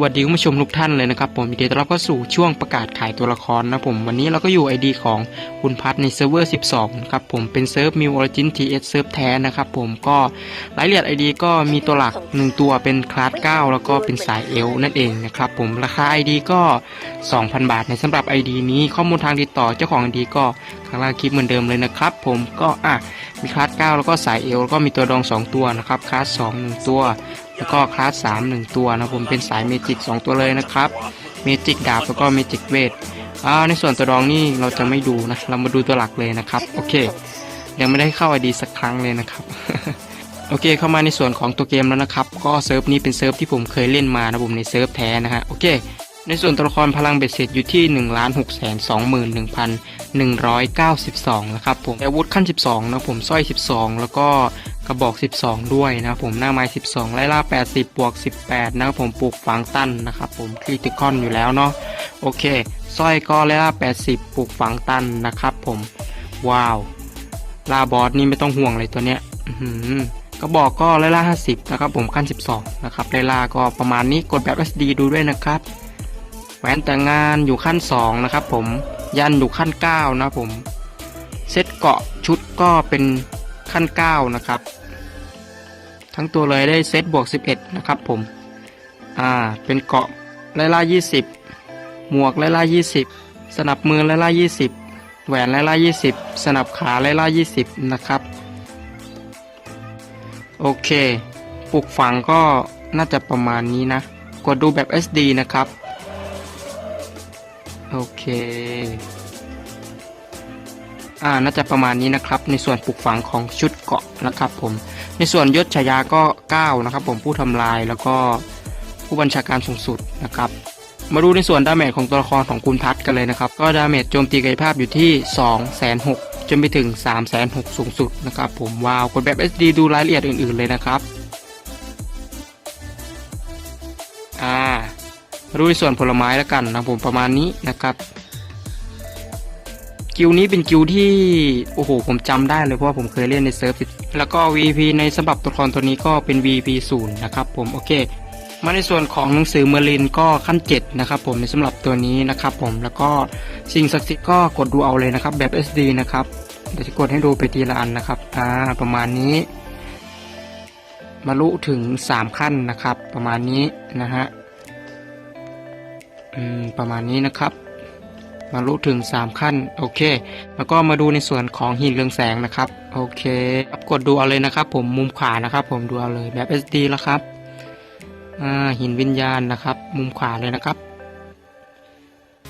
วัสดีคุณผู้ชมทุกท่านเลยนะครับผมยินดีต้อนรับเข้าสู่ช่วงประกาศขายตัวละครนะผมวันนี้เราก็อยู่ ID ของคุณพัทในเซิร์ฟเวอร์ 12นะครับผมเป็นเซิร์ฟมิวออริจินทีเอสเซิร์ฟแท้นะครับผมก็รายละเอียด ID ก็มีตัวหลัก 1 ตัวเป็นคลาส9แล้วก็เป็นสายเอลนั่นเองนะครับผมราคา ID ก็ 2,000 บาทในสำหรับ ID นี้ข้อมูลทางติดต่อเจ้าของ ID ก็ข้างล่างคลิปเหมือนเดิมเลยนะครับผมก็อะมีคลาส9แล้วก็สายเอลแล้วก็มีตัวดอง 2 ตัวนะครับคลาส2 1ตัว แล้วก็คลาสสามหนึ่งตัวนะผมเป็นสายเมจิกสองตัวเลยนะครับเมจิกดาบแล้วก็เมจิกเวทอ่าในส่วนตัวรองนี่เราจะไม่ดูนะ เรามาดูตัวหลักเลยนะครับโอเค ยังไม่ได้เข้าไอดีสักครั้งเลยนะครับโอเคเข้ามาในส่วนของตัวเกมแล้วนะครับ ก็เซิร์ฟนี้เป็นเซิร์ฟที่ผมเคยเล่นมานะผมในเซิร์ฟแท้นะฮะโอเค ในส่วนตัวละครพลังเบ็ดเสร็จอยู่ที่ 1 6 2 1 1 192 นะครับผมอาวุธขั้น 12 นะผมสร้อย 12 แล้วก็ กระบอก 12 ด้วยนะผมหน้าไม้ 12 ไล่ล่า 80 บวก 18 นะครับผมปลูกฝังตั้นนะครับผมคริติคอนอยู่แล้วเนาะโอเคสร้อยก็ไล่ล่า 80 ปลูกฝังตั้นนะครับผม ว้าวลาบอสนี่ไม่ต้องห่วงเลยตัวเนี้ยกระบอกก็ไล่ล่า 50 นะครับผมขั้น 12 นะครับไล่ล่าก็ประมาณนี้กดแบบ SD ดูด้วยนะครับแหวนแต่งงานอยู่ขั้น 2 นะครับผมยันอยู่ขั้น 9 นะผมเซตเกาะชุดก็เป็น ขั้น 9 นะครับ ทั้งตัวเลยได้เซตบวก 11 นะครับผมอ่าเป็นเกาะไล่ล่า 20 หมวกไล่ล่า 20 สนับมือไล่ล่า 20 แหวนไล่ล่า 20 สนับขาไล่ล่า 20 นะครับ โอเคปลูกฝังก็น่าจะประมาณนี้นะ กดดูแบบ SD นะครับ โอเค อ่าน่าจะประมาณนี้นะครับ ในส่วนปลูกฝังของชุดเกาะนะครับผม ในส่วนยศฉายาก็ 9 นะครับ ผมผู้ทำลายแล้วก็ผู้บัญชาการสูงสุดนะครับ มาดูในส่วนดาเมจของตัวละครของคุณพัทกันเลยนะครับ ก็ดาเมจโจมตีกายภาพอยู่ที่2 6 0 0 0จนไปถึง 3 6 0 0 0สูงสุดนะครับ ผมว้าวกดแบบ SD ดูรายละเอียดอื่น ๆ เลยนะครับอ่ามาดูในส่วนผลไม้แล้วกันนะผมประมาณนี้นะครับ กิลนี้เป็นกิลที่ โอ้โห ผมจำได้เลยเพราะว่าผมเคยเล่นในเซิร์ฟแล้วก็ VP ในสำหรับตัวละครตัวนี้ก็เป็น VP 0นะครับผมโอเค มาในส่วนของหนังสือเมอร์ลินก็ขั้น 7 นะครับผมในสำหรับตัวนี้นะครับผมแล้วก็สิ่งศักดิ์สิทธิ์ก็กดดูเอาเลยนะครับแบบ SD นะครับเดี๋ยวจะกดให้ดูไปทีละอันนะครับอ่าประมาณนี้บรรลุถึง 3 ขั้นนะครับ ประมาณนี้นะฮะอืมประมาณนี้นะครับ มารู้ถึง 3 ขั้นโอเค แล้วก็มาดูในส่วนของหินเรืองแสงนะครับโอเคครับกดดูเอาเลยนะครับ ผมมุมขวานะครับ ผมดูเอาเลยแบบ SD แล้วครับหินวิญญาณนะครับ มุมขวาเลยนะครับ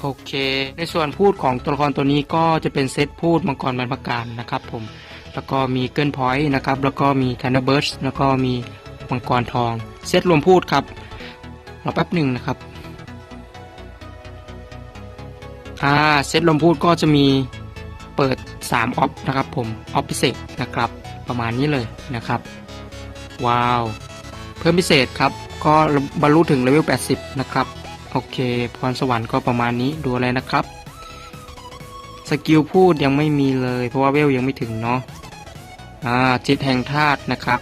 โอเค ในส่วนพูดของตัวละครตัวนี้ก็จะเป็นเซตพูดมังกรบรรพการนะครับผมแล้วก็มีเกิลพอยต์นะครับ แล้วก็มีทันเดอร์เบิร์แล้วก็มีมังกรทอง เซตรวมพูดครับรอแป๊บหนึ่งนะครับ อ่าเซตลมพูดก็จะมีเปิด 3 ออฟนะครับผม ออฟพิเศษนะครับ ประมาณนี้เลยนะครับ ว้าว เพิ่มพิเศษครับ ก็บรรลุถึงเลเวล 80 นะครับ โอเค พรสวรรค์ก็ประมาณนี้ดูอะไรนะครับ สกิลพูดยังไม่มีเลย เพราะว่าเวลยังไม่ถึงเนาะอ่าจิตแห่งธาตุนะครับ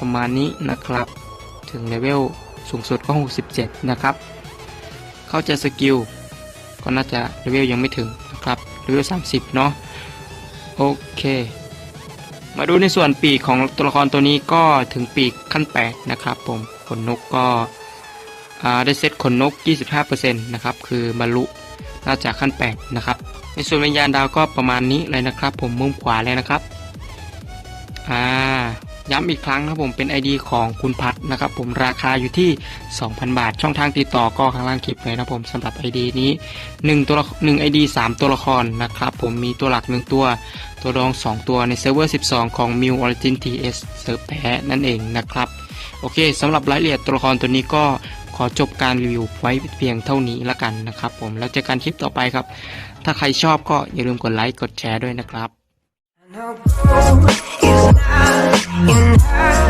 ประมาณนี้นะครับ ถึงเลเวลสูงสุดก็ 67 นะครับ เข้าใจสกิล ก็น่าจะเลเวลยังไม่ถึงนะครับเลเวล30 เนาะโอเค มาดูในส่วนปีกของตัวละครตัวนี้ก็ถึงปีกขั้น 8 นะครับผมขนนกก็ได้เซตขนนก 25%นะครับคือบรรลุน่าจะขั้น 8 นะครับ ในส่วนวิญญาณดาวก็ประมาณนี้เลยนะครับ ผมมุมขวาเลยนะครับ อ่า ย้ำอีกครั้งนะครับผมเป็น ID ของคุณพัดนะครับผมราคาอยู่ที่ 2,000 บาท ช่องทางติดต่อก็ข้างล่างคลิปเลยนะผมสำหรับ ID นี้ 1 ตัวละ1 ID 3ตัวละครนะครับผมมีตัวหลัก 1 ตัว ตัวรอง 2 ตัวในเซิร์ฟเวอร์ 12 ของ m i l Origin TS เซิร์ฟแพ้นั่นเองนะครับโอเคสำหรับรายละเอียดตัวละครตัวนี้ก็ขอจบการรีวิวไว้เพียงเท่านี้ละกันนะครับผมแล้วเจอกันคลิปต่อไปครับ ถ้าใครชอบก็อย่าลืมกดไลค์กดแชร์ด้วยนะครับ Oh,